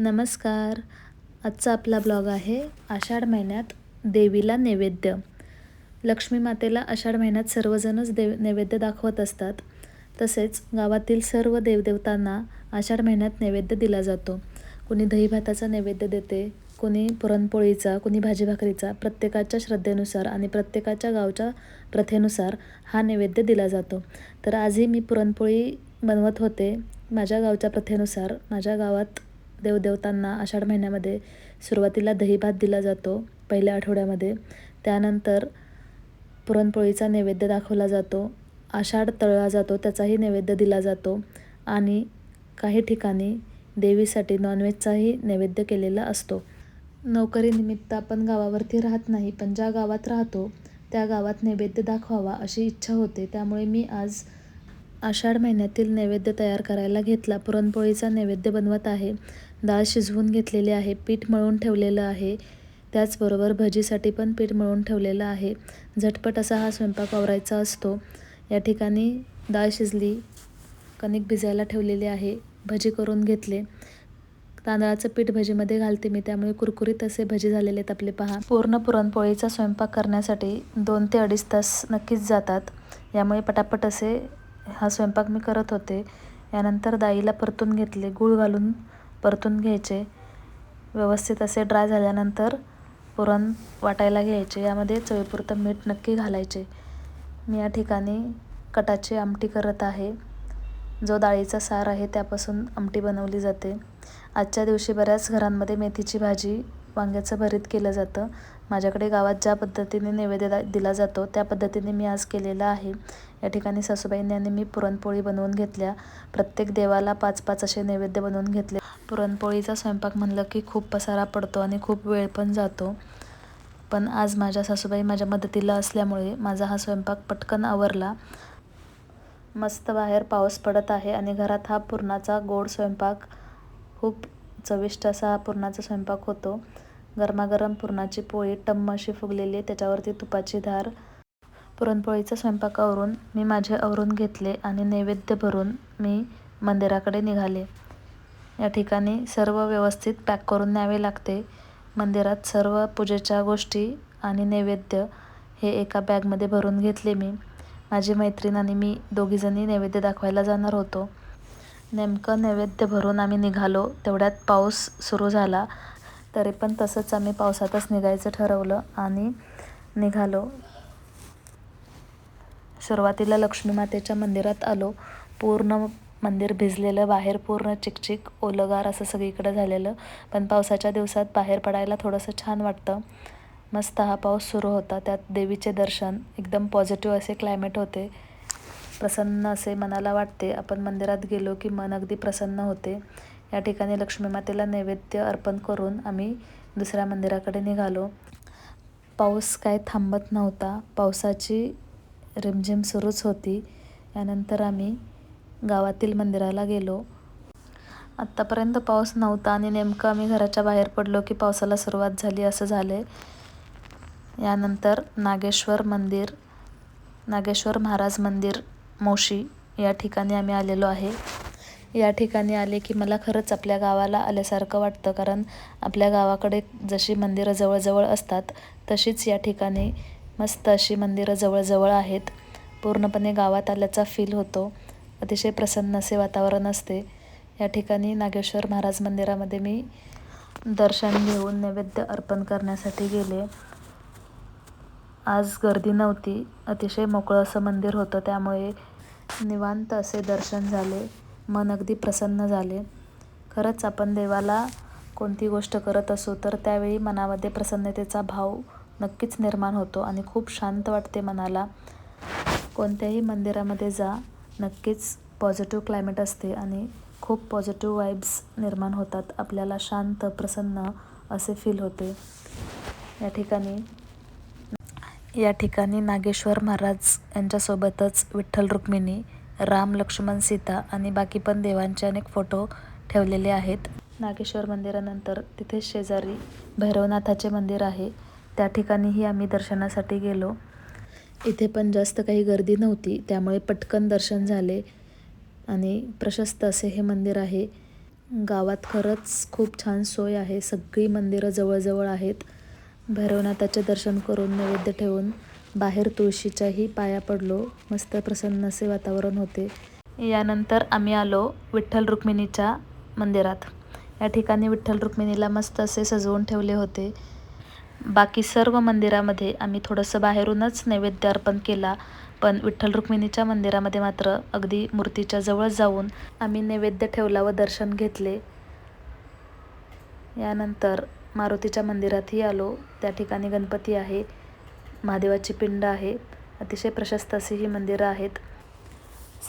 नमस्कार. आजचा आपला ब्लॉग आहे आषाढ महिन्यात देवीला नैवेद्य. लक्ष्मी मातेला आषाढ महिन्यात सर्वजणच देव नैवेद्य दाखवत असतात. तसेच गावातील सर्व देवदेवतांना आषाढ महिन्यात नैवेद्य दिला जातो. कोणी दही भाताचा नैवेद्य देते कोणी पुरणपोळीचा कोणी भाजी भाकरीचा प्रत्येकाच्या श्रद्धेनुसार आणि प्रत्येकाच्या गावच्या प्रथेनुसार हा नैवेद्य दिला जातो. तर आजही मी पुरणपोळी बनवत होते. माझ्या गावच्या प्रथेनुसार माझ्या गावात देवदेवतांना आषाढ महिन्यामध्ये सुरुवातीला दहीभात दिला जातो पहिल्या आठवड्यामध्ये. त्यानंतर पुरणपोळीचा नैवेद्य दाखवला जातो आषाढ तळला जातो त्याचाही नैवेद्य दिला जातो आणि काही ठिकाणी देवीसाठी नॉनव्हेजचाही नैवेद्य केलेला असतो. नोकरीनिमित्त आपण गावावरती राहत नाही पण ज्या गावात राहतो त्या गावात नैवेद्य दाखवावा अशी इच्छा होते. त्यामुळे मी आज आषाढ महिन्यातील नैवेद्य तयार करायला घेतला. पुरणपोळीचा नैवेद्य बनवत आहे. डाळ शिजवून घेतलेली आहे. पीठ मळून ठेवलेलं आहे. त्याचबरोबर भजीसाठी पण पीठ मळून ठेवलेलं आहे. झटपट असा हा स्वयंपाक आवरायचा असतो. या ठिकाणी डाळ शिजली कणिक भिजायला ठेवलेली आहे. भजी करून घेतले. तांदळाचं पीठ भजीमध्ये घालते मी. त्यामुळे कुरकुरीत असे भजी झालेले आहेत आपले. पहा. पूर्ण पुरणपोळीचा स्वयंपाक करण्यासाठी दोन ते अडीच तास नक्कीच जातात. यामुळे पटापट असे हा स्वयंपाक मी करत होते. यानंतर डाळीला परतून घेतले. गूळ घालून परतून घ्यायचे. व्यवस्थित असे ड्राय झाल्यानंतर पुरण वाटायला घ्यायचे. यामध्ये चवीपुरतं मीठ नक्की घालायचे. मी या ठिकाणी कटाची आमटी करत आहे. जो डाळीचा सार आहे त्यापासून आमटी बनवली जाते. आजच्या दिवशी बऱ्याच घरांमध्ये मेथीची भाजी वांग्याचं भरीत केलं जातं. माझ्याकडे गावात ज्या पद्धतीने नैवेद्य दिला जातो त्या पद्धतीने मी आज केलेला आहे. या ठिकाणी सासूबाईंनी आणि मी पुरणपोळी बनवून घेतल्या. प्रत्येक देवाला पाच पाच असे नैवेद्य बनवून घेतले. पुरणपोळीचा स्वयंपाक म्हणलं की खूप पसारा पडतो आणि खूप वेळ पण जातो. पण आज माझ्या सासूबाई माझ्या मदतीला असल्यामुळे माझा हा स्वयंपाक पटकन आवरला. मस्त बाहेर पाऊस पडत आहे आणि घरात हा पुरणाचा गोड स्वयंपाक खूप चविष्ट असा पुरणाचा स्वयंपाक होतो. गरमागरम पुरणाची पोळी टम्म अशी फुगलेली त्याच्यावरती तुपाची धार. पुरणपोळीचा स्वयंपाक आवरून मी माझे आवरून घेतले आणि नैवेद्य भरून मी मंदिराकडे निघाले. या ठिकाणी सर्व व्यवस्थित पॅक करून न्यावे लागते. मंदिरात सर्व पूजेच्या गोष्टी आणि नैवेद्य हे एका बॅगमध्ये भरून घेतले मी. माझी मैत्रीण आणि मी दोघीजणी नैवेद्य दाखवायला जाणार होतो. नेमकं नैवेद्य भरून आम्ही निघालो. तेवढ्यात पाऊस सुरू झाला. तरी पण तसंच आम्ही पावसातच निघायचं ठरवलं आणि निघालो. सुरुवातीला लक्ष्मी मातेच्या मंदिरात आलो. पूर्ण मंदिर भिजलेलं बाहेर पूर्ण चिकचिक ओलगार असं सगळीकडं झालेलं. पण पावसाच्या दिवसात बाहेर पडायला थोडंसं छान वाटतं. मस्त हा पाऊस सुरू होता. त्यात देवीचे दर्शन एकदम पॉझिटिव्ह असे क्लायमेट होते. प्रसन्न असे मनाला वाटते. आपण मंदिरात गेलो की मन अगदी प्रसन्न होते. या ठिकाणी लक्ष्मी मातेला नैवेद्य अर्पण करून आम्ही दुसऱ्या मंदिराकडे निघालो. पाऊस काय थांबत नव्हता. पावसाची रिमझिम सुरूच होती. यानंतर आम्ही गावातील मंदिराला गेलो. आत्तापर्यंत पाऊस नव्हता आणि नेमकं आम्ही घराच्या बाहेर पडलो की पावसाला सुरुवात झाली असं झाले यानंतर नागेश्वर मंदिर नागेश्वर महाराज मंदिर मोशी या ठिकाणी आम्ही आलेलो आहे. या ठिकाणी आले की मला खरंच आपल्या गावाला आल्यासारखं वाटतं कारण आपल्या गावाकडे जशी मंदिरं जवळजवळ असतात तशीच या ठिकाणी मस्त अशी मंदिरं जवळजवळ आहेत. पूर्णपणे गावात आल्याचा फील होतो. अतिशय प्रसन्न असे वातावरण असते. या ठिकाणी नागेश्वर महाराज मंदिरामध्ये मी दर्शन घेऊन नैवेद्य अर्पण करण्यासाठी गेले. आज गर्दी नव्हती. अतिशय मोकळं असं मंदिर होतं त्यामुळे निवांत असे दर्शन झाले मन अगदी प्रसन्न झाले. खरंच आपण देवाला कोणती गोष्ट करत असू तर त्यावेळी मनामध्ये प्रसन्नतेचा भाव नक्कीच निर्माण होतो आणि खूप शांत वाटते मनाला. कोणत्याही मंदिरामध्ये जा नक्कीच पॉझिटिव्ह क्लायमेट असते आणि खूप पॉझिटिव्ह वाईब्स निर्माण होतात. आपल्याला शांत प्रसन्न असे फील होते. या ठिकाणी या ठिकाणी नागेश्वर महाराज यांच्यासोबतच विठ्ठल रुक्मिणी राम लक्ष्मण सीता आणि बाकी पण देवांचे अनेक फोटो ठेवलेले आहेत. नागेश्वर मंदिरानंतर तिथे शेजारी भैरवनाथाचे मंदिर आहे. त्या ठिकाणीही आम्ही दर्शनासाठी गेलो. इथे पण जास्त काही गर्दी नव्हती त्यामुळे पटकन दर्शन झाले आणि प्रशस्त असे हे मंदिर आहे. गावात खरंच खूप छान सोय आहे. सगळी मंदिरं जवळजवळ आहेत. भैरवनाथाचे दर्शन करून नैवेद्य ठेवून बाहेर तुळशीच्याही पाया पडलो. मस्त प्रसन्न असे वातावरण होते. यानंतर आम्ही आलो विठ्ठल रुक्मिणीच्या मंदिरात. या ठिकाणी विठ्ठल रुक्मिणीला मस्त असे सजवून ठेवले होते. बाकी सर्व मंदिरामध्ये आम्ही थोडंसं बाहेरूनच नैवेद्य अर्पण केला पण विठ्ठल रुक्मिणीच्या मंदिरामध्ये मात्र अगदी मूर्तीच्या जवळ जाऊन आम्ही नैवेद्य ठेवला व दर्शन घेतले. यानंतर मारुतीच्या मंदिरातही आलो. त्या ठिकाणी गणपती आहे. महादेवाची पिंड आहे. अतिशय प्रशस्त अशी ही मंदिरं आहेत.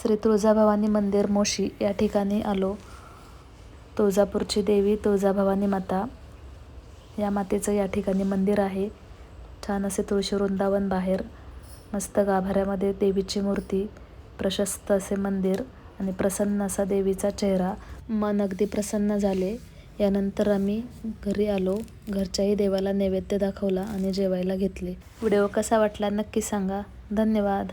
श्री तुळजाभवानी मंदिर मोशी या ठिकाणी आलो. तुळजापूरची देवी तुळजाभवानी माता या मातेचं या ठिकाणी मंदिर आहे. छान असे तुळशी वृंदावन बाहेर. मस्त गाभाऱ्यामध्ये देवीची मूर्ती. प्रशस्त असे मंदिर आणि प्रसन्न असा देवीचा चेहरा. मन अगदी प्रसन्न झाले. यानंतर आम्ही घरी आलो. घरच्याही देवाला नैवेद्य दाखवला आणि जेवायला घेतले. व्हिडिओ कसा वाटला नक्की सांगा. धन्यवाद.